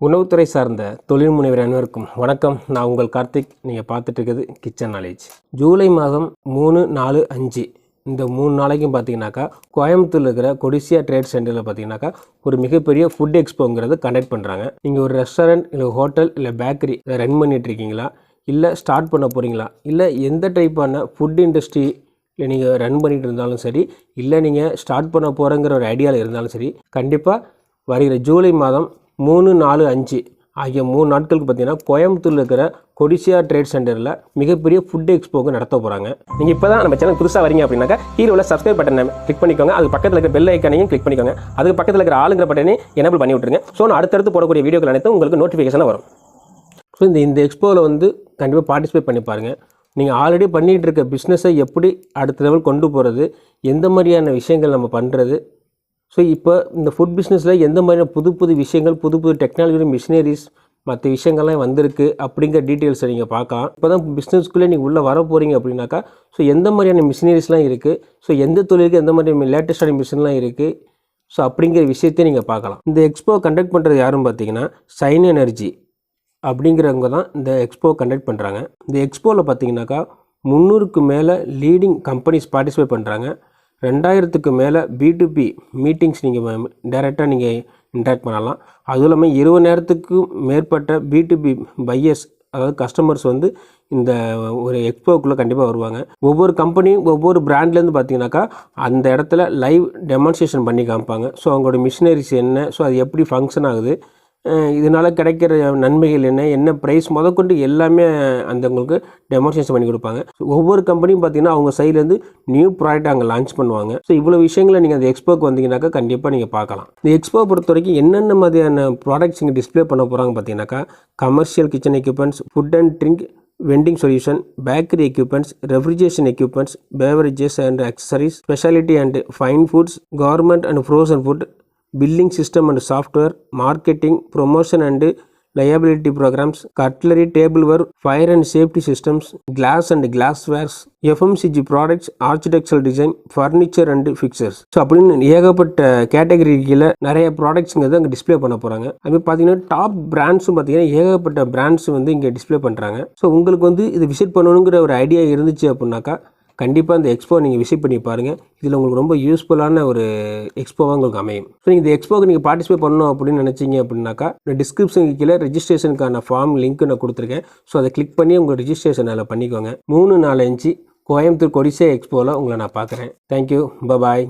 உணவுத்துறை சார்ந்த தொழில் முனைவர் அனைவருக்கும் வணக்கம். நான் உங்கள் கார்த்திக். நீங்கள் பார்த்துட்டு இருக்கிறது கிச்சன் நாலேஜ் ஜூலை மாதம் மூணு நாலு அஞ்சு. இந்த மூணு நாளைக்கும் பார்த்தீங்கன்னாக்கா கோயம்புத்தூரில் இருக்கிற கொடிசியா ட்ரேட் சென்டரில் பார்த்தீங்கன்னாக்கா ஒரு மிகப்பெரிய ஃபுட் எக்ஸ்போங்கிறது கண்டக்ட் பண்ணுறாங்க நீங்கள் ஒரு ரெஸ்டாரண்ட் இல்லை ஹோட்டல் இல்லை பேக்கரி இதை ரன் பண்ணிட்டு இருக்கீங்களா இல்லை ஸ்டார்ட் பண்ண போகிறீங்களா இல்லை எந்த டைப்பான ஃபுட் இண்டஸ்ட்ரி இல்லை நீங்கள் ரன் பண்ணிகிட்டு இருந்தாலும் சரி இல்லை நீங்கள் ஸ்டார்ட் பண்ண போகிறங்கிற ஒரு ஐடியாவில் இருந்தாலும் சரி கண்டிப்பாக வருகிற ஜூலை மாதம் மூணு நாலு அஞ்சு ஆகிய மூணு நாட்களுக்கு பார்த்தீங்கன்னா கோயம்புத்தூரில் இருக்கிற கொடிசியா ட்ரேட் சென்டரில் மிகப்பெரிய ஃபுட் எக்ஸ்போக்கு நடத்த போகிறாங்க நீங்கள் இப்போ தான் நம்ம சேனல் புதுசாக வரீங்க அப்படின்னாக்கா கீழே உள்ள சப்ஸ்கிரைப் பட்டனை கிளிக் பண்ணிக்கோங்க. அது பக்கத்தில் இருக்கிற பெல் ஐக்கானையும் கிளிக் பண்ணிக்கோங்க. அதுக்கு பக்கத்தில் இருக்கிற ஆளுங்கிற பட்டனையும் எனபிள் பண்ணி விட்டுருங்க. ஸோ நான் அடுத்தடுத்து போடக்கூடிய வீடியோக்கள் அனைத்தும் உங்களுக்கு நோட்டிஃபிகேஷனாக வரும். ஸோ இந்த இந்த எக்ஸ்போவில் வந்து கண்டிப்பாக பார்ட்டிசிபேட் பண்ணி பாருங்கள் நீங்கள் ஆல்ரெடி பண்ணிகிட்டு இருக்க பிஸ்னஸை எப்படி அடுத்த லெவல் கொண்டு போகிறது எந்த மாதிரியான விஷயங்கள் நம்ம பண்ணுறது ஸோ இப்போ இந்த ஃபுட் பிஸ்னஸில் எந்த மாதிரியான புது புது விஷயங்கள் புது புது டெக்னாலஜி மிஷினரிஸ் மற்ற விஷயங்கள்லாம் வந்திருக்கு அப்படிங்கிற டீட்டெயில்ஸை நீங்கள் பார்க்கலாம். இப்போ தான் பிஸ்னஸ்க்குள்ளே நீங்கள் உள்ளே வர போகிறீங்க அப்படின்னாக்கா ஸோ எந்த மாதிரியான மிஷினரிஸ்லாம் இருக்குது ஸோ எந்த தொழிலுக்கு எந்த மாதிரியான லேட்டஸ்டான மிஷின்லாம் இருக்குது ஸோ அப்படிங்கிற விஷயத்தையும் நீங்கள் பார்க்கலாம். இந்த எக்ஸ்போ கண்டக்ட் பண்ணுறது யாருன்னு பார்த்தீங்கன்னா சைன் எனர்ஜி அப்படிங்கிறவங்க தான் இந்த எக்ஸ்போ கண்டக்ட் பண்ணுறாங்க இந்த எக்ஸ்போவில் பார்த்தீங்கன்னாக்கா முந்நூறுக்கு மேலே லீடிங் கம்பெனிஸ் பார்ட்டிசிபேட் பண்ணுறாங்க ரெண்டாயிரத்துக்கு மேலே பி மீட்டிங்ஸ் நீங்கள் டைரெக்டாக நீங்கள் இன்ட்ராக்ட் பண்ணலாம். அதுவும் இல்லாமல் இருபது நேரத்துக்கும் மேற்பட்ட பி டு பி பையர்ஸ் அதாவது கஸ்டமர்ஸ் வந்து இந்த ஒரு எக்ஸ்போக்குள்ளே கண்டிப்பாக வருவாங்க. ஒவ்வொரு கம்பெனியும் ஒவ்வொரு பிராண்ட்லேருந்து பார்த்தீங்கன்னாக்கா அந்த இடத்துல லைவ் டெமான்ஸ்ட்ரேஷன் பண்ணி காமிப்பாங்க. ஸோ அவங்களோட மிஷினரிஸ் என்ன? ஸோ அது எப்படி ஃபங்க்ஷன் ஆகுது? இதனால் கிடைக்கிற நன்மைகள் என்ன என்ன ப்ரைஸ் முதற்கொண்டு எல்லாமே அந்த உங்களுக்கு டெமான்ஸ்ட்ரேஷன் பண்ணி கொடுப்பாங்க. ஒவ்வொரு கம்பெனியும் பார்த்தீங்கன்னா அவங்க சைட்லேருந்து நியூ ப்ராடக்ட் அங்கே லான்ச் பண்ணுவாங்க. ஸோ இவ்வளோ விஷயங்களை நீங்கள் அந்த எக்ஸ்போக்கு வந்தீங்கன்னாக்கா கண்டிப்பாக நீங்கள் பார்க்கலாம். இந்த எக்ஸ்போ பொறுத்த வரைக்கும் என்னென்ன மாதிரியான ப்ராடக்ட்ஸ் இங்கே டிஸ்ப்ளே பண்ண போகிறாங்க பார்த்தீங்கன்னாக்கா commercial kitchen equipments food and drink vending solution bakery equipments refrigeration equipments beverages and accessories speciality and fine foods government and frozen food billing system and software marketing promotion and liability programs cutlery tableware fire and safety systems glass and glasswares FMCG products architecture design furniture and fixtures. So அப்படின்னு ஏகப்பட்ட category கீழே நிறைய ப்ராடக்ட்ஸுங்கிறது அங்கே display பண்ண போகிறாங்க அது பார்த்தீங்கன்னா top பிராண்ட்ஸும் பார்த்தீங்கன்னா ஏகப்பட்ட பிராண்ட்ஸ் வந்து இங்கே டிஸ்ப்ளே பண்ணுறாங்க ஸோ உங்களுக்கு வந்து இது விசிட் பண்ணணுங்கிற ஒரு ஐடியா இருந்துச்சு அப்படின்னாக்கா கண்டிப்பாக இந்த எக்ஸ்போ நீங்கள் விசிட் பண்ணி பாருங்கள் இதில் உங்களுக்கு ரொம்ப யூஸ்ஃபுல்லான ஒரு எக்ஸ்போவாக உங்களுக்கு அமையும். ஸோ நீங்கள் இந்த எக்ஸ்போக்கு நீங்கள் பார்ட்டிசிபேட் பண்ணணும் அப்படின்னு நினச்சிங்க அப்படின்னாக்கா இந்த டிஸ்கிரிப்ஷனுக்கு கீழே ரெஜிஸ்ட்ரேஷனுக்கான ஃபார்ம் லிங்க் நான் கொடுத்துருக்கேன். ஸோ அதை கிளிக் பண்ணி உங்கள் ரெஜிஸ்ட்ரேஷன் அதில் பண்ணிக்கோங்க. மூணு நாலு அஞ்சு கோயம்புத்தூர் கொடிசே எக்ஸ்போவில் உங்களை நான் பார்க்குறேன். Thank you bye bye